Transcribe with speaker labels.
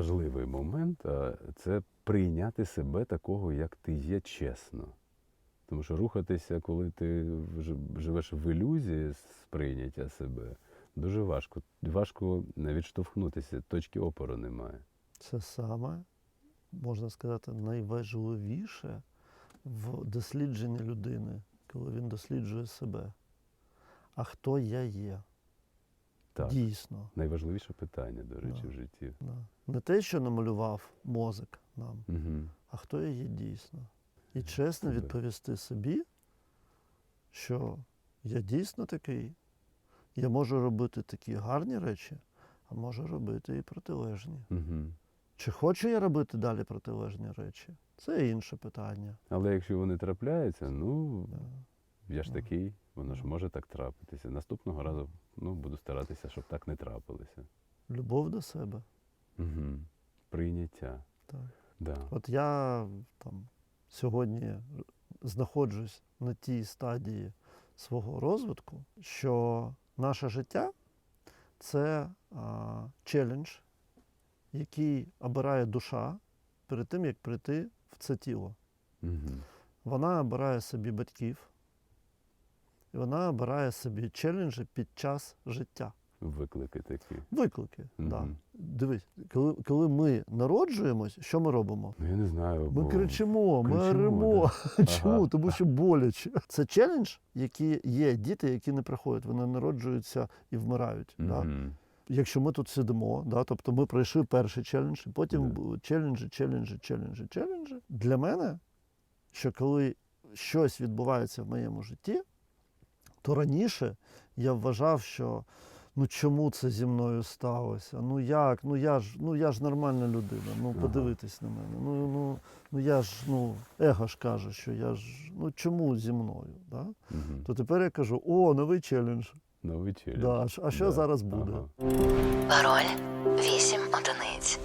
Speaker 1: важливий момент це прийняти себе такого, як ти є чесно. Тому що рухатися, коли ти живеш в ілюзії сприйняття себе, дуже важко. Важко відштовхнутися, точки опору немає.
Speaker 2: Це саме, можна сказати, найважливіше в дослідженні людини, коли він досліджує себе. А хто я є?
Speaker 1: Так.
Speaker 2: Дійсно.
Speaker 1: Найважливіше питання, до речі,
Speaker 2: Да.
Speaker 1: в житті.
Speaker 2: Да. Не те, що намалював мозок нам,
Speaker 1: Угу.
Speaker 2: а хто я є дійсно. І чесно
Speaker 1: Себе.
Speaker 2: відповісти собі, що я дійсно такий, я можу робити такі гарні речі, а можу робити і протилежні.
Speaker 1: Угу.
Speaker 2: Чи хочу я робити далі протилежні речі? Це інше питання.
Speaker 1: Але якщо вони трапляються, ну
Speaker 2: Да.
Speaker 1: я ж
Speaker 2: Да.
Speaker 1: такий, воно ж може так трапитися. Наступного разу ну, буду старатися, щоб так не трапилося.
Speaker 2: Любов до себе.
Speaker 1: Угу. Прийняття.
Speaker 2: Так.
Speaker 1: Да.
Speaker 2: От я там сьогодні знаходжусь на тій стадії свого розвитку, що наше життя це а, челендж, який обирає душа перед тим, як прийти в це тіло.
Speaker 1: Угу.
Speaker 2: Вона обирає собі батьків, і вона обирає собі челенджі під час життя.
Speaker 1: Виклики такі.
Speaker 2: Виклики. Да. Дивись, коли, коли ми народжуємось, що ми робимо?
Speaker 1: Ну я не знаю.
Speaker 2: Ми
Speaker 1: бо...
Speaker 2: кричимо, ми оремо.
Speaker 1: да.
Speaker 2: Чому?
Speaker 1: Ага.
Speaker 2: Тому що боляче. Це челендж, який є діти, які не приходять. Вони народжуються і вмирають. Да? Якщо ми тут сидимо, да, тобто ми пройшли перший челендж, і потім були челенджі, челенджі, челенджі, челенджі. Для мене, що коли щось відбувається в моєму житті, то раніше я вважав, що ну чому це зі мною сталося? Ну як? Ну я ж, ну я ж нормальна людина. Ну
Speaker 1: Ага.
Speaker 2: подивитись на мене. Ну, ну, ну я ж, ну, его ж каже, що я ж, ну чому зі мною? Да?
Speaker 1: Мгм.
Speaker 2: То тепер я кажу: о, новий челендж.
Speaker 1: Новий челендж.
Speaker 2: Да, а що- а що зараз буде?
Speaker 1: Ага.
Speaker 3: Пароль 8 одиниць.